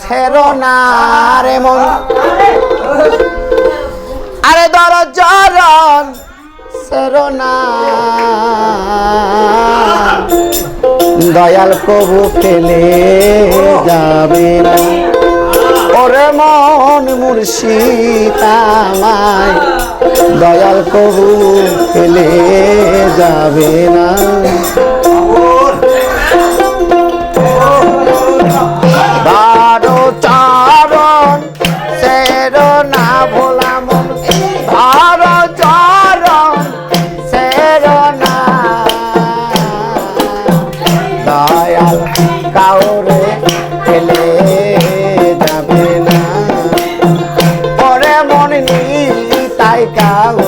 ছেড়ো না রে মন আরে দর জরন ছেড়ো না দয়াল কবু ফেলে যাবে না। ওরে মন মুর্শিদামায় দয়াল কবু ফেলে যাবে না। Chao.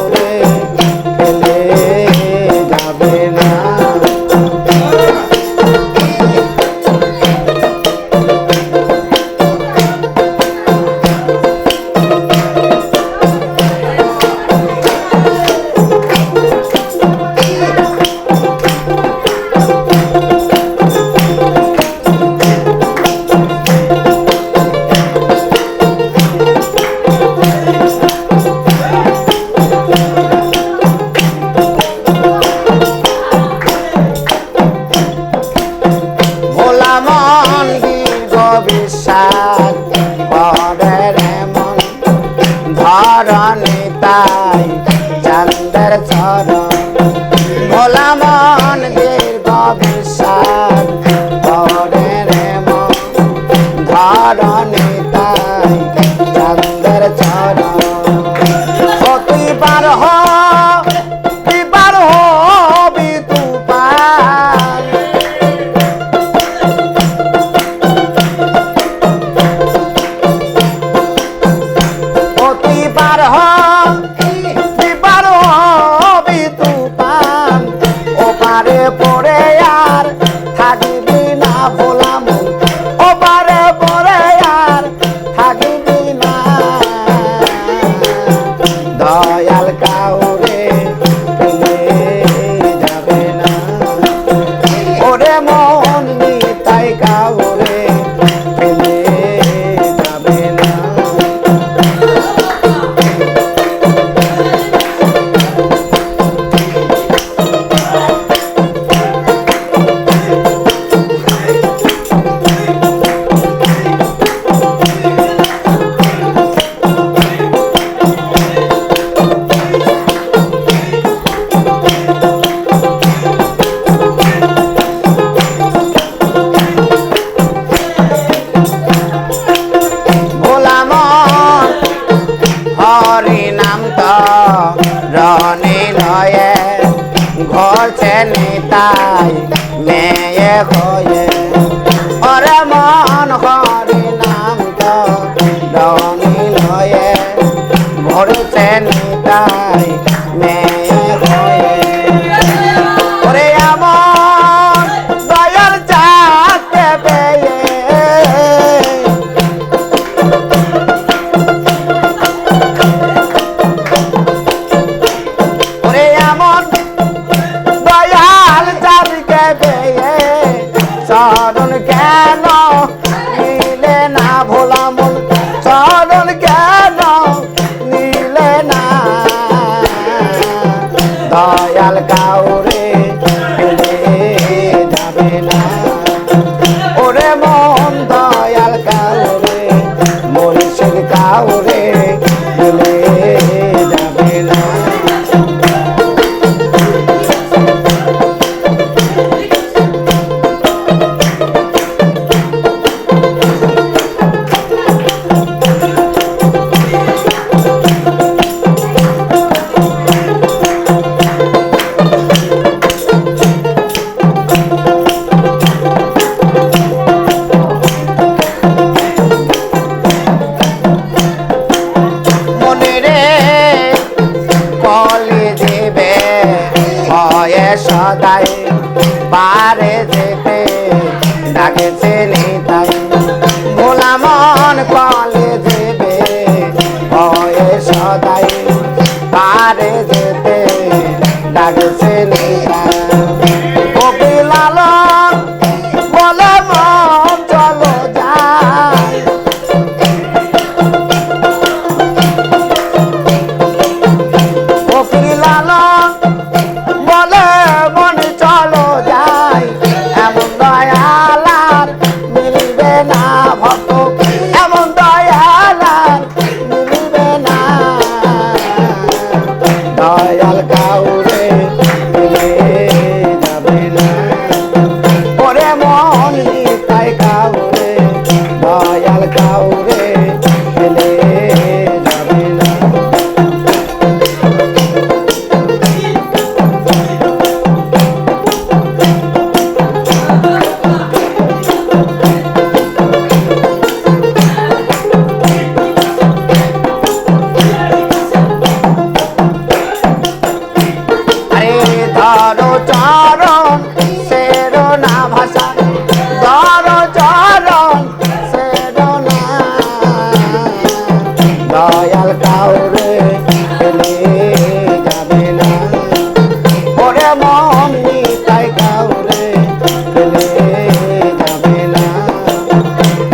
পথের ঝড় ভোলা মন দীর্ঘ বিশ্বাস ধরে রে মন ধরণে তাই চন্দ্রের ঝড় সতী পার হতি পার হবি তু পার। সতী পার হয় nobody. নেতাই মেয়ে হয়ে হয়ে সদাই পারে যেতে ডাকে ছেলে তাই ভোলা মন কল না দয়াল কাউরে পেলে যাবে না। ওরে মন তাই কাউরে পেলে যাবে না।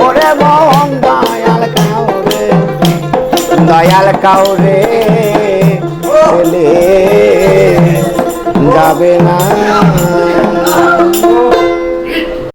ওরে মন দয়াল কাউরে দয়াল কাউরে পেলে যাবে না।